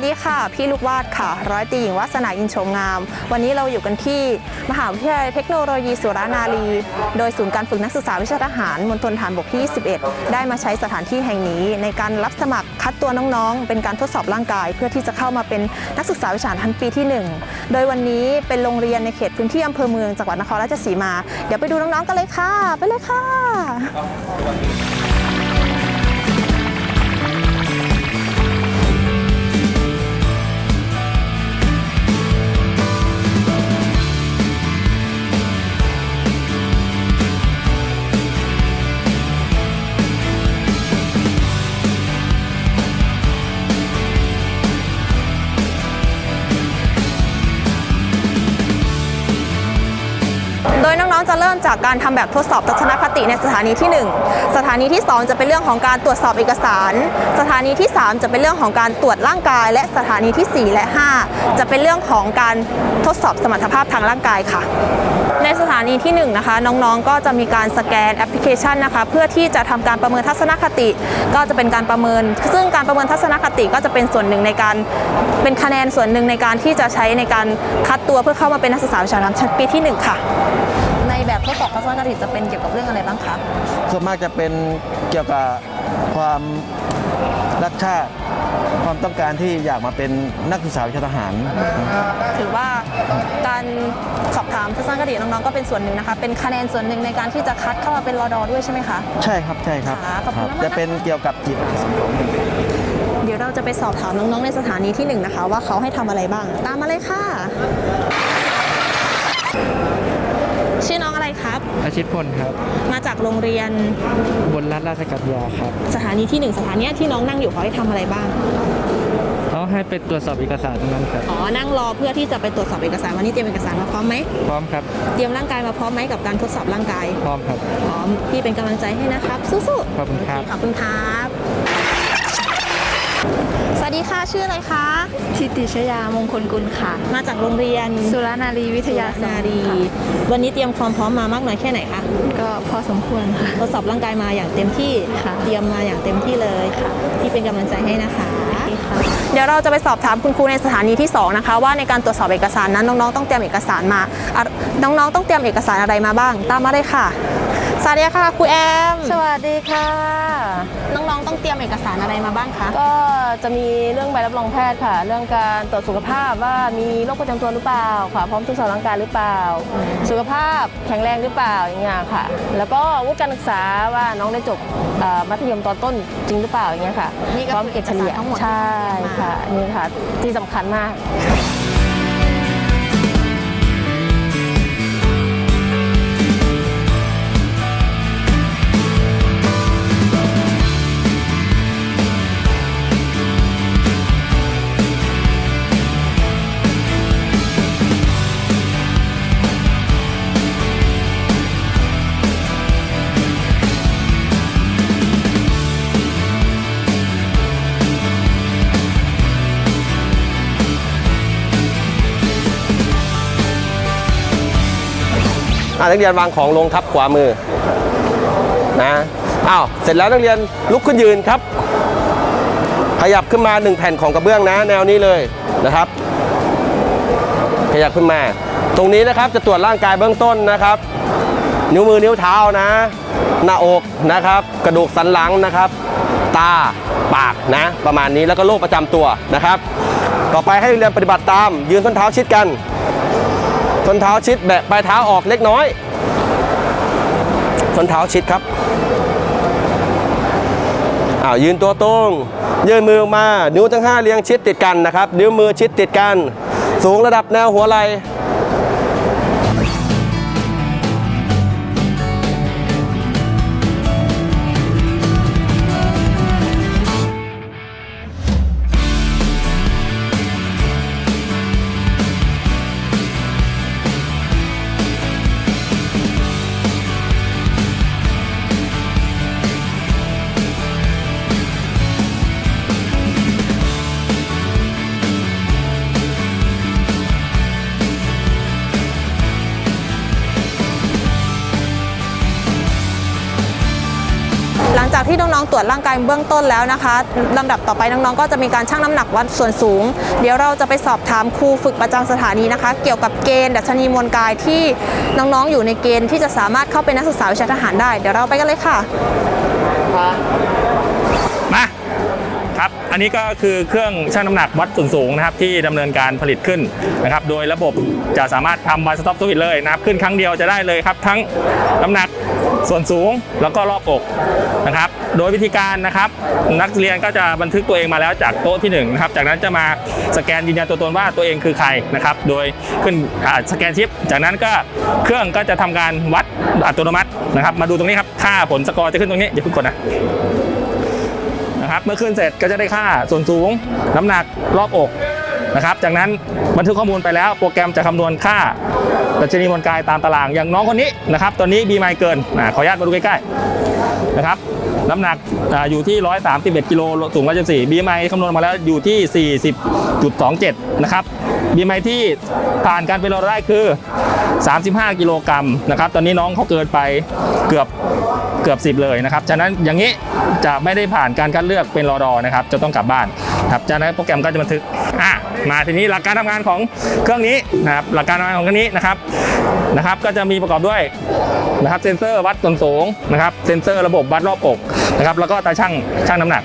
วัสดีค่ะ พี่ลูกวาดค่ะ ร้อยตีหญิงวัสนาอินโฉมงาม วันนี้เราอยู่กันที่มหาวิทยาลัยเทคโนโลยีสุรานารี โดยศูนย์การฝึกนักศึกษาวิชาทหารมณฑลฐานบกที่ 21 ได้มาใช้สถานที่แห่งนี้ ในการรับสมัครคัดตัวน้องๆ เป็นการทดสอบร่างกาย เพื่อที่จะเข้ามาเป็นนักศึกษาวิชาทหารปีที่ 1 โดยวันนี้เป็นโรงเรียนในเขตพื้นที่อำเภอเมืองจังหวัดนครราชสีมา เดี๋ยวไปดูน้องๆกันเลยค่ะ ไปเลยค่ะ จะเริ่มจากการทำแบบทดสอบทัศนคติในสถานีที่ 1 สถานีที่ 2 จะเป็นเรื่องของการตรวจสอบเอกสาร สถานีที่ 3 จะเป็นเรื่องของการตรวจร่างกาย และสถานีทีสี่4 และ 5 จะเป็นเรื่องของการทดสอบสมรรถภาพทางร่างกายค่ะในสถานีที่1นะคะน้องๆ ก็จะมีการสแกนแอปพลิเคชันนะคะเพื่อที่จะทำการประเมินทัศนคติ ก็จะเป็นการประเมิน ซึ่งการประเมินทัศนคติก็จะเป็นส่วนหนึ่งในการเป็นคะแนนส่วนหนึ่งในการที่จะใช้ในการคัดตัวเพื่อเข้ามาเป็นนักศึกษาวิชาชั้นปีที่หนึ่งค่ะ แบบทดสอบทัศนคติจะเป็นเกี่ยวกับเรื่องอะไรบ้างคะส่วนมากจะเป็นเกี่ยวกับความรักชาติ ความต้องการที่อยากมาเป็นนักศึกษาวิชาทหาร ถือว่าการสอบถามทัศนคติน้องๆก็เป็นส่วนหนึ่งนะคะ เป็นคะแนนส่วนหนึ่งในการที่จะคัดเข้ามาเป็นรอดอด้วยใช่ไหมคะใช่ครับใช่ครับค่ะขอบคุณมากๆจะเป็นเกี่ยวกับจิต เดี๋ยวเราจะไปสอบถามน้องๆในสถานีที่หนึ่งนะคะ ว่าเขาให้ทำอะไรบ้าง ตามมาเลยค่ะชื่ อน้องอะไรครับอาชิตพลครับ มาจากโรงเรียนบนรัฐราชกัญญาครับ สถานีที่หนึ่งสถานีที่น้องนั่งอยู่เขาให้ทำอะไรบ้างเขาให้ไปตรวจสอบเอกสารนั้นครับ อ๋อ นั่งรอเพื่อที่จะไปตรวจสอบเอกสารวันนี้เตรียมเอกสารมาพร้อมไหมพร้อมครับ เตรียมร่างกายมาพร้อมไหมกับการทดสอบร่างกาย พร้อมครับ พร้อมพี่เป็นกำลังใจให้นะครับ สู้ๆ ขอบคุณครับ ขอบคุณครับส วัสดีค่ะชื่ออะไรคะทิติชยามงคลกุลค่ะ มาจากโรงเรียนสุรนารีวิทยานานารีวันนี้เตรียมความพร้อมมามากน้อยแค่ไหนคะก็พอสมควรค่ะทดสอบร่างกายมาอย่างเต็มที่ค่ะเตรียมมาอย่างเต็มที่เลยค่ะที่เป็นกำลังใจให้นะคะค่ะเดี๋ยวเราจะไปสอบถามคุณครูในสถานีที่ 2 นะคะ ว่าในการตรวจสอบเอกสารนั้นน้องๆต้องเตรียมเอกสารมาอะน้องๆต้องเตรียมเอกสารอะไรมาบ้าง ตามมาเลยค่ะสวัสดีค่ะครูแอม สวัสดีค่ะน้ องๆต้องเตรียมเอกสารอะไรมาบ้างคะ ก็จะมีเรื่องใบรับรองแพทย์ค่ะ เรื่องการตรวจสุขภาพว่ามีโรคประจำตัวหรือเปล่าค่ะ พร้อมทดสอบร่างกายหรือเปล่า สุขภาพแข็งแรงหรือเปล่าอย่างเงี้ยค่ะ แล้วก็วุฒิการศึกษาว่าน้องได้จบเอ่อมัธยมตอนต้นจริงหรือเปล่าอย่างเงี้ยค่ะนี่ก็พร้อมคือเกรดเฉลี่ยเอกสารทั้งหมดใช่ที่ต้องเตรียมมาค่ะนี่ค่ะ ที่สำคัญมาก อ่านักเรียนวางของลงทับขวามือนะอ้าวเสร็จแล้วนักเรียนลุกขึ้นยืนครับ ขยับขึ้นมาหนึ่งแผ่นของกระเบื้องนะ แนวนี้เลยนะครับ ขยับขึ้นมา ตรงนี้นะครับจะตรวจร่างกายเบื้องต้นนะครับ นิ้วมือนิ้วเท้านะ หน้าอกนะครับ กระดูกสันหลังนะครับ ตาปากนะ ประมาณนี้แล้วก็โรคประจำตัวนะครับ ต่อไปให้นักเรียนปฏิบัติตาม ยืนต้นเท้าชิดกัน ส้นเท้าชิดแบะปลายเท้าออกเล็กน้อยส้นเท้าชิดครับอ้าวยืนตัวตรงยื่นมือออกมา นิ้วทั้งห้าเรียงชิดติดกันนะครับ นิ้วมือชิดติดกัน สูงระดับแนวหัวไหล่ รวจร่างกายเบื้องต้นแล้วนะคะลำดับต่อไปน้องๆ ก็จะมีการชั่งน้ำหนักวัดส่วนสูง เดี๋ยวเราจะไปสอบถามครูฝึกประจำสถานีนะคะ เกี่ยวกับเกณฑ์ดัชนีมวลกายที่น้องๆ อยู่ในเกณฑ์ที่จะสามารถเข้าเป็นนักศึกษาวิชาทหารได้ เดี๋ยวเราไปกันเลยค่ะ นนี้ก็คือเครื่องชั่งน้ำหนักวัดส่วนสูงนะครับที่ดำเนินการผลิตขึ้นนะครับโดยระบบจะสามารถทำ one stop service เลยนะครับขึ้นครั้งเดียวจะได้เลยครับ ทั้งน้ำหนักส่วนสูงแล้วก็รอบอกนะครับ โดยวิธีการนะครับนักเรียนก็จะบันทึกตัวเองมาแล้วจากโต๊ะที่หนึ่งนะครับจากนั้นจะมาสแกนยืนยันตัวตนว่าตัวเองคือใครนะครับโดยขึ้นอ่าสแกนชิป จากนั้นก็เครื่องก็จะทำการวัดอัตโนมัตินะครับมาดูตรงนี้ครับค่าผลสกอร์จะขึ้นตรงนี้อย่าเพิ่งกดนะ นะครับ เมื่อขึ้นเสร็จก็จะได้ค่าส่วนสูง น้ำหนักรอบอกนะครับ จากนั้นบันทึกข้อมูลไปแล้วโปรแกรมจะคำนวณค่าดัชนีมวลกายตามตารางอย่างน้องคนนี้นะครับตอนนี้บีไมเกินขออนุญาตมาดูใกล้ๆนะครับ น้ำหนักออยู่ที่ 131กิโลสูง114บีไมคำนวณมาแล้วอยู่ที่ 40.27 นะครับบีไมที่ผ่านการเป็นเราได้คือ 35 กิโลกรัมนะครับ ตอนนี้น้องเขาเกินไปเกือบเกือบ 10 เลยนะครับ ฉะนั้นอย่างนี้จะไม่ได้ผ่านการคัดเลือกเป็นรอดอนะครับ จะต้องกลับบ้านครับ จากนั้นโปรแกรมก็จะบันทึกอะ มาทีนี้หลักการทำงานของเครื่องนี้นะครับหลักการทำงานของเครื่องนี้นะครับนะครับ ก็จะมีประกอบด้วยนะครับเซ็นเซอร์วัดส่วนสูงนะครับเซ็นเซอร์ระบบวัดรอบอกนะครับแล้วก็ตาช่างช่างน้ำหนัก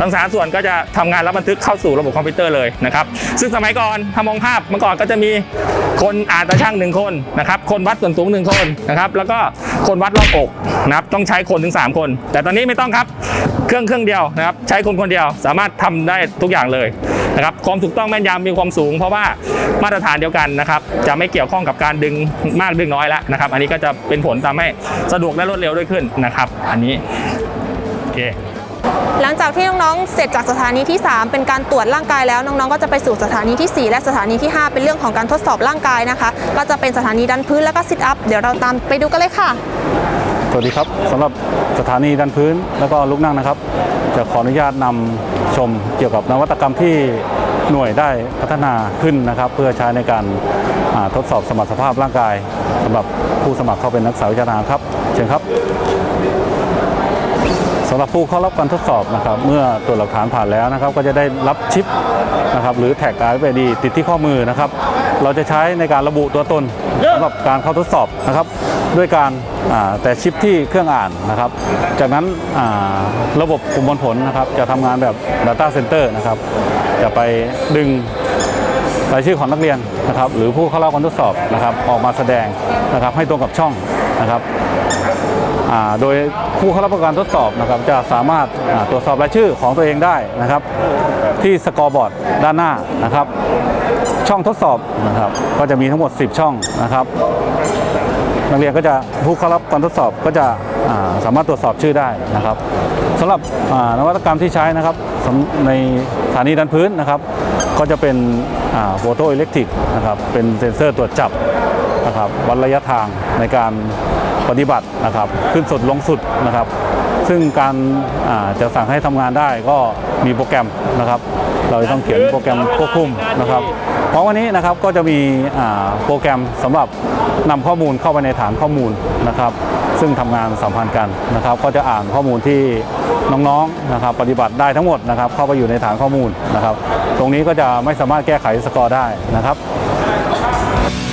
ทั้งสามส่วนก็จะทำงานแล้วบันทึกเข้าสู่ระบบคอมพิวเตอร์เลยนะครับซึ่งสมัยก่อนถ้ามองภาพเมื่อก่อนก็จะมีคนอ่านตาช่างหนึ่งคนนะครับคนวัดส่วนสูงหนึ่งคนนะครับแล้วก็คนวัดรอบอกนะครับต้องใช้คนถึง 3 คน แต่ตอนนี้ไม่ต้องครับเครื่องเครื่องเดียวนะครับใช้คนคนเดียวสามารถทำได้ทุกอย่างเลย นะครับความถูกต้องแม่นยำมีความสูง เพราะว่ามาตรฐานเดียวกันนะครับจะไม่เกี่ยวข้องกับการดึงมากดึงน้อยแล้วนะครับ อันนี้ก็จะเป็นผลทำให้สะดวกและรวดเร็วด้วยขึ้นนะครับ อันนี้โอเคหลังจากที่น้องๆ เสร็จจากสถานีที่ 3 เป็นการตรวจร่างกายแล้วน้องๆ ก็จะไปสู่สถานีทีสี่4 และสถานีที่ 5 เป็นเรื่องของการทดสอบร่างกายนะคะ ก็จะเป็นสถานีดันพื้นแล้วก็ซิทอัพ เดี๋ยวเราตามไปดูกันเลยค่ะ สวัสดีครับสำหรับสถานีดันพื้นแล้วก็ลุกนั่งนะครับ จะขออนุญาตนำชมเกี่ยวกับนวัตกรรมที่หน่วยได้พัฒนาขึ้นนะครับ เพื่อใช้ในการทดสอบสมรรถภาพร่างกายสำหรับผู้สมัครเข้าเป็นนักศึกษาวิชาทหารครับเชิญครับสำหรับผู้เข้ารับการทดสอบนะครับ เมื่อตรวจหลักฐานผ่านแล้วนะครับ ก็จะได้รับชิปนะครับ หรือแท็ก RFID ติดที่ข้อมือนะครับ เราจะใช้ในการระบุตัวตนสำหรับการเข้าทดสอบนะครับ ด้วยการอ่าแต่ชิปที่เครื่องอ่านนะครับ จากนั้นอ่าระบบกลุ่มผลนะครับ จะทำงานแบบ Data Center นะครับ จะไปดึงรายชื่อของนักเรียนนะครับ หรือผู้เข้ารับการทดสอบนะครับ ออกมาแสดงนะครับ ให้ตรงกับช่องนะครับอ่าโดยผู้เข้ารับการทดสอบนะครับ จะสามารถอ่าตรวจสอบรายชื่อของตัวเองได้นะครับ ที่สกอร์บอร์ดด้านหน้านะครับ ช่องทดสอบนะครับ ก็จะมีทั้งหมด 10 ช่องนะครับนักเรียนก็จะผู้เข้ารับการทดสอบก็จะาสามารถตรวจสอบชื่อได้นะครับสำหรับนวัตกรรมที่ใช้นะครับในสถานีดันพื้นนะครับ ก็จะเป็นโฟโตอิเล็กทริกนะครับเป็นเซ็นเซอร์ตรวจจับนะครับวัดระยะทางในการปฏิบัตินะครับ ขึ้นสุดลงสุดนะครับ ซึ่งการอ่าจะสั่งให้ทำงานได้ก็มีโปรแกรมนะครับ เราจะต้องเขียนโปรแกรมควบคุมนะครับ เพราะวันนี้นะครับก็จะมีโปรแกรมสำหรับนำข้อมูลเข้าไปในฐานข้อมูลนะครับ ซึ่งทำงานสัมพันธ์กันนะครับ ก็จะอ่านข้อมูลที่น้องๆนะครับ ปฏิบัติได้ทั้งหมดนะครับ เข้าไปอยู่ในฐานข้อมูลนะครับ ตรงนี้ก็จะไม่สามารถแก้ไขสกอร์ได้นะครับครับ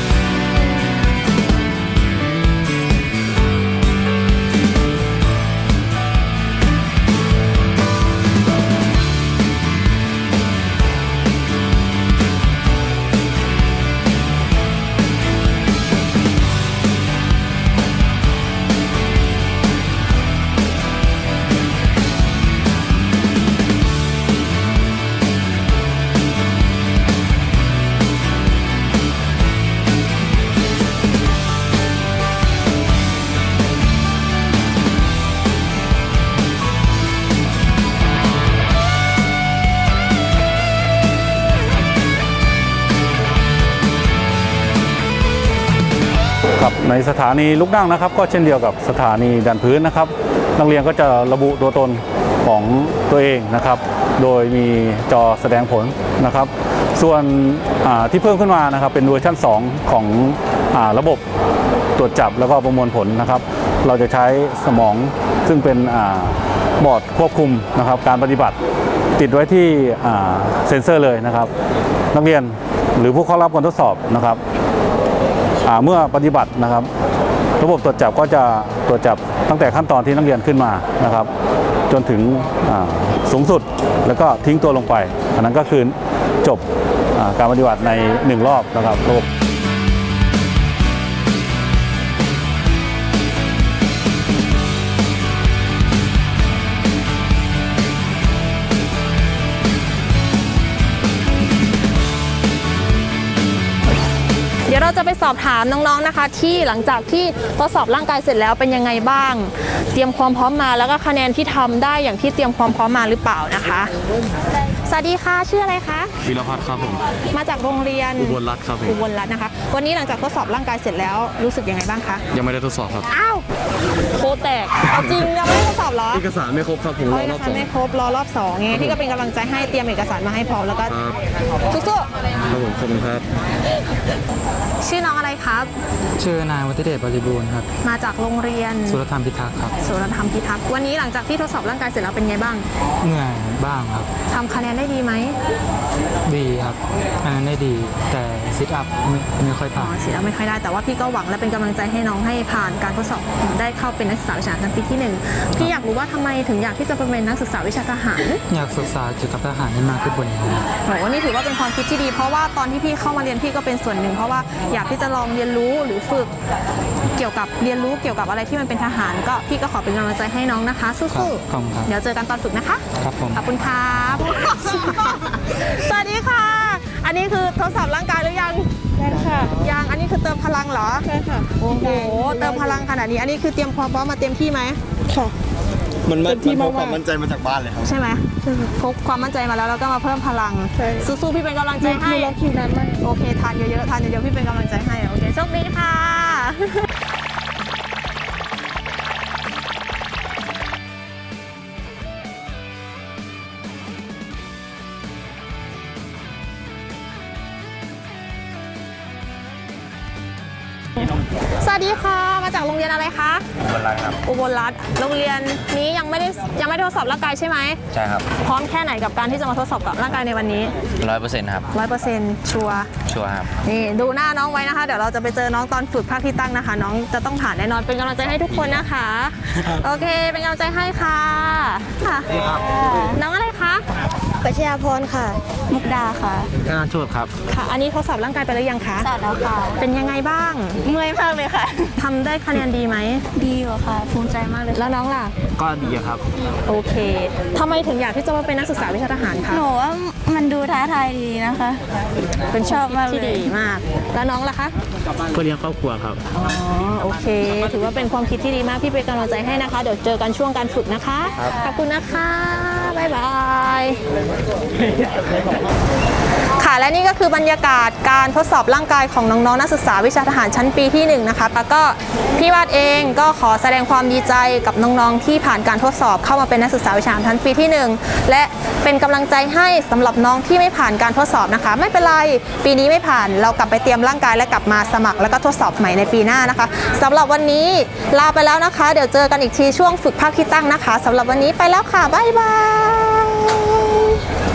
ในสถานีลุกนั่งนะครับ ก็เช่นเดียวกับสถานีดันพื้นนะครับ นักเรียนก็จะระบุตัวตนของตัวเองนะครับ โดยมีจอแสดงผลนะครับ ส่วนที่เพิ่มขึ้นมานะครับเป็นเวอร์ชัน2 ของอระบบตรวจจับแล้วก็ประมวลผลนะครับ เราจะใช้สมองซึ่งเป็นอบอร์ดควบคุมนะครับ การปฏิบัติติดไว้ที่เซ็นเซอร์เลยนะครับ นักเรียนหรือผู้เข้ารับการทดสอบนะครับ เมื่อปฏิบัตินะครับ ระบบตรวจจับก็จะตรวจจับตั้งแต่ขั้นตอนที่นักเรียนขึ้นมานะครับ จนถึงสูงสุดแล้วก็ทิ้งตัวลงไป อันนั้นก็คือจบอการปฏิบัติในหนึ่งรอบนะครับระบบ จะไปสอบถามน้องๆนะคะ ที่หลังจากที่ทดสอบร่างกายเสร็จแล้วเป็นยังไงบ้าง เตรียมความพร้อมมาแล้วก็คะแนนที่ทำได้อย่างที่เตรียมความพร้อมมาหรือเปล่านะคะ สวัสดีค่ะชื่ออะไรคะวีรพัฒน์ครับผมมาจากโรงเรียนอุบลรัตน์ครับผมอุบลรัตน์นะคะ วันนี้หลังจากทดสอบร่างกายเสร็จแล้วรู้สึกยังไงบ้างคะยังไม่ได้ทดสอบครับอ้าว โคแตกเอาจริงยังไม่ได้ทดสอบเหรอเอกสารไม่ครบครับผมรเอาอเอรกอบสาสรองไม่ครบรอรอบสองไงพี่ก็เป็นกำลังใจให้เตรียมเอกสารมาให้พร้อมแล้วก็ครับสู้ครับผมขอบคุณครับ ๆชื่อน้องอะไรครับ ชื่อนายวัฒเดชบริบูรณ์ครับ มาจากโรงเรียนสุรธรรมพิทักษ์ครับ สุรธรรมพิทักษ์วันนี้หลังจากที่ทดสอบร่างกายเสร็จแล้วเป็นไงบ้างเหนื่อยบ้างครับ ทำคะแนนได้ดีไหมดีครับ อันนั้นได้ดี แต่ซิทอัพไม่ไม่ค่อยอ๋ผ่าอน เสียไม่ค่อยได้แต่ว่าพี่ก็หวังและเป็นกำลังใจให้น้องให้ผ่านการทดสอบได้เข้าเป็นนักศึกษาวิชาทหารปีที่หนึ่งพี่อยากรู้ว่าทำไมถึงอยากที่จะไปเป็นนักศึกษาวิชาทหาร อยากศึกษาเกี่ยวกับทหารให้มากขึ้นกว่านี้ โหนี่ถือว่าเป็นความคิดที่ดี เพราะว่าตอนที่พี่เข้ามาเรียนพี่ก็เป็นส่วนหนึ่ง เพราะว่าอยากที่จะลองเรียนรู้หรือฝึกเกี่ยวกับเรียนรู้เกี่ยวกับอะไรที่มันเป็นทหาร ก็พี่ก็ขอเป็นกำลังใจให้น้องนะคะ สู้ขอบคุณครับๆเดี๋ยวเจอกันตอนฝึกนะคะ ครับผม ขอบคุณครับ สวัสดีค่ะ อันนี้คือทดสอบร่างกายหรือยังใช่ค่ะยังอันนี้คือเติมพลังเหรอใช่ค่ะโอ้โหเติมพลังขนาดนี้ อันนี้คือเตรียมความพร้อมมาเต็มที่ไหมมันมันมันพกความมั่นใจมาจากบ้านเลยครับใช่ไหมพกความมั่นใจมาแล้วแล้วก็มาเพิ่มพลังสู้ๆพี่เป็นกำลังใจให้รอคิวนั้นมันโอเคทานเยอะๆทานเยอะๆพี่เป็นกำลังใจให้โอเคโชคดีค่ะ สวัสดีค่ะ มาจากโรงเรียนอะไรคะอุบลรัตน์ครับอุบลรัตน์โรงเรียนนี้ยังไม่ได้ยังไม่ได้ทดสอบร่างกายใช่ไหมใช่ครับพร้อมแค่ไหนกับการที่จะมาทดสอบกับร่างกายในวันนี้ร้อยเปอร์เซ็นต์ครับร้อยเปอร์เซ็นต์ชัวร์ชัวร์ครับนี่ดูหน้าน้องไว้นะคะ เดี๋ยวเราจะไปเจอน้องตอนฝึกภาคที่ตั้งนะคะ น้องจะต้องผ่านแน่นอนเป็นกำลังใจให้ทุกคนนะคะ โอเค เป็นกำลังใจให้ค่ะค่ะน้องอะไรคะ ปัชญาพรค่ะ มุกดาค่ะธนาโชตครับ ค่ะ อันนี้ทดสอบร่างกายไปหรือยังคะสาแล้วค่ะ เป็นยังไงบ้าง เมื่อยมากเลยค่ะ ทำได้คะแนนดีไหม ดีกว่าค่ะ ภูมิใจมากเลยแล้วน้องล่ะ ก็ดีครับ โอเคทำไมถึงอยากที่จะมาเป็นนักศึกษาวิชาทหารคะหนูว่ามันดูท้าทายดีนะคะ เป็นชอบมากที่เลย ดีมาก แล้วน้องล่ะคะ เพื่อเลี้ยงครอบครัวครับ อ๋อ โอเค ถือว่าเป็นความคิดที่ดีมาก พี่เป็นกำลังใจให้นะคะ เดี๋ยวเจอกันช่วงการฝึกนะคะ ขอบคุณนะคะ บ๊ายบาย ค่ะ และนี่ก็คือบรรยากาศการทดสอบร่างกายของน้องๆนักศึกษาวิชาทหารชั้นปีที่1นะคะแล้วก็พี่วาดเองก็ขอแสดงความดีใจกับน้องๆที่ผ่านการทดสอบเข้ามาเป็นนักศึกษาวิชาทหารชั้นปีที่ 1 และเป็นกำลังใจให้สำหรับน้องที่ไม่ผ่านการทดสอบนะคะ ไม่เป็นไรปีนี้ไม่ผ่านเรากลับไปเตรียมร่างกายและกลับมาสมัคร แล้วก็ทดสอบใหม่ในปีหน้านะคะสำหรับวันนี้ลาไปแล้วนะคะ เดี๋ยวเจอกันอีกทีช่วงฝึกภาคที่ตั้งนะคะสำหรับวันนี้ไปแล้วค่ะบ๊ายบาย